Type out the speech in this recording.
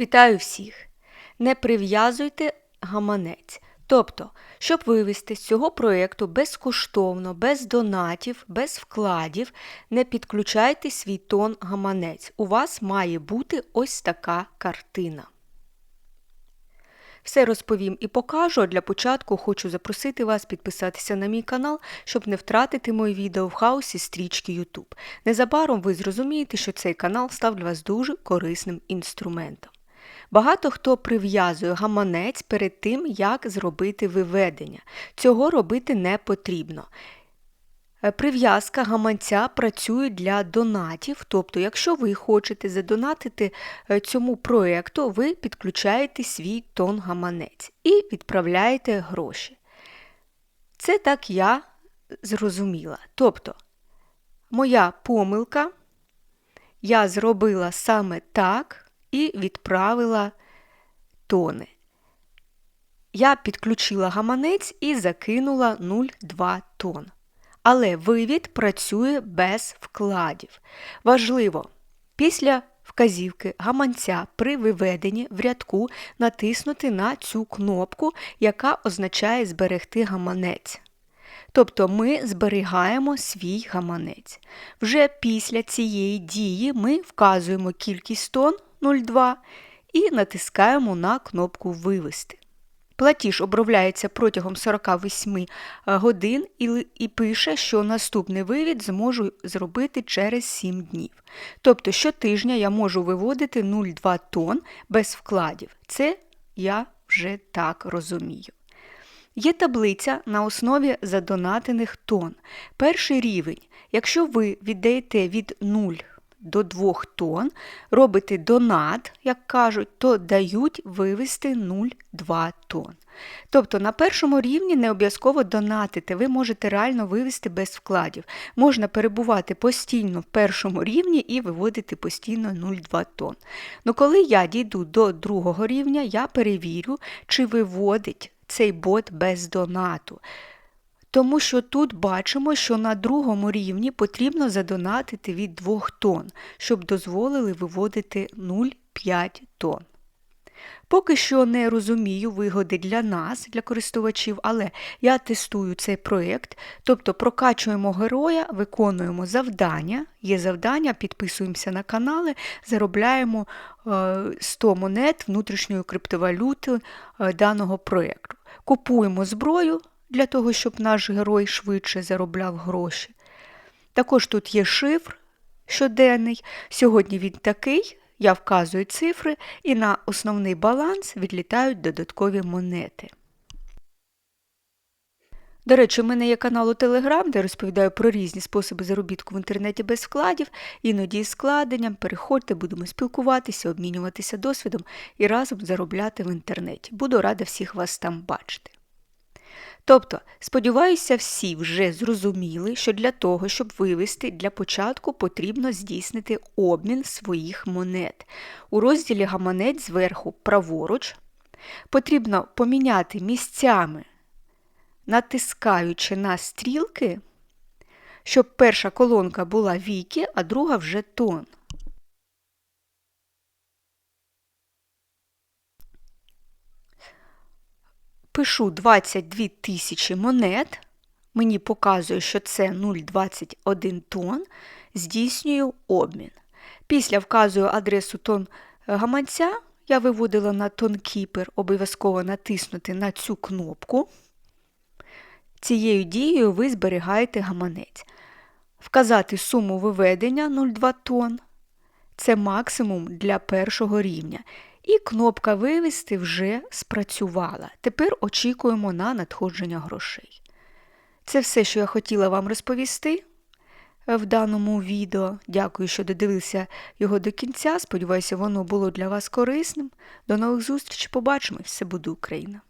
Вітаю всіх! Не прив'язуйте гаманець. Тобто, щоб вивести з цього проєкту безкоштовно, без донатів, без вкладів, не підключайте свій тон гаманець. У вас має бути ось така картина. Все розповім і покажу, а для початку хочу запросити вас підписатися на мій канал, щоб не втратити мої відео в хаосі стрічки YouTube. Незабаром ви зрозумієте, що цей канал став для вас дуже корисним інструментом. Багато хто прив'язує гаманець перед тим, як зробити виведення. Цього робити не потрібно. Е, Прив'язка гаманця працює для донатів, тобто, якщо ви хочете задонатити е, цьому проєкту, ви підключаєте свій тон гаманець і відправляєте гроші. Це так я зрозуміла. Тобто, моя помилка, я зробила саме так і відправила тони. Я підключила гаманець і закинула 0,2 тонн. Але вивід працює без вкладів. Важливо, після вказівки гаманця при виведенні в рядку натиснути на цю кнопку, яка означає зберегти гаманець. Тобто ми зберігаємо свій гаманець. Вже після цієї дії ми вказуємо кількість тонн 0,2 і натискаємо на кнопку Вивести. Платіж обробляється протягом 48 годин і, і пише, що наступний вивід зможу зробити через 7 днів. Тобто щотижня я можу виводити 0,2 тонн без вкладів. Це я вже так розумію. Є таблиця на основі задонатених тонн. Перший рівень. Якщо ви віддаєте від 0 до 2 тонн, робите донат, як кажуть, то дають вивести 0,2 тонн. Тобто на першому рівні не обов'язково донатити, ви можете реально вивести без вкладів. Можна перебувати постійно в першому рівні і виводити постійно 0,2 тонн. Ну коли я дійду до другого рівня, я перевірю, чи виводить цей бот без донату. Тому що тут бачимо, що на другому рівні потрібно задонатити від 2 тонн, щоб дозволили виводити 0,5 тонн. Поки що не розумію вигоди для нас, для користувачів, але я тестую цей проєкт, тобто прокачуємо героя, виконуємо завдання, є завдання, підписуємося на канали, заробляємо 100 монет внутрішньої криптовалюти даного проєкту. Купуємо зброю для того, щоб наш герой швидше заробляв гроші. Також тут є шифр щоденний. Сьогодні він такий. Я вказую цифри і на основний баланс відлітають додаткові монети. До речі, у мене є канал у Телеграм, де розповідаю про різні способи заробітку в інтернеті без вкладів, іноді з складенням. Переходьте, будемо спілкуватися, обмінюватися досвідом і разом заробляти в інтернеті. Буду рада всіх вас там бачити. Тобто, сподіваюся, всі вже зрозуміли, що для того, щоб вивести для початку потрібно здійснити обмін своїх монет. У розділі гаманець зверху праворуч потрібно поміняти місцями, натискаючи на стрілки, щоб перша колонка була віки, а друга вже тон. Пишу 22 тисячі монет, мені показує, що це 0,21 тонн, здійснюю обмін. Після вказую адресу тон гаманця, я виводила на тонкіпер, обов'язково натиснути на цю кнопку. Цією дією ви зберігаєте гаманець. Вказати суму виведення 0,2 тонн. Це максимум для першого рівня. І кнопка Вивести вже спрацювала. Тепер очікуємо на надходження грошей. Це все, що я хотіла вам розповісти в даному відео. Дякую, що додивилися його до кінця. Сподіваюся, воно було для вас корисним. До нових зустрічей. Побачимо! Все буде Україна!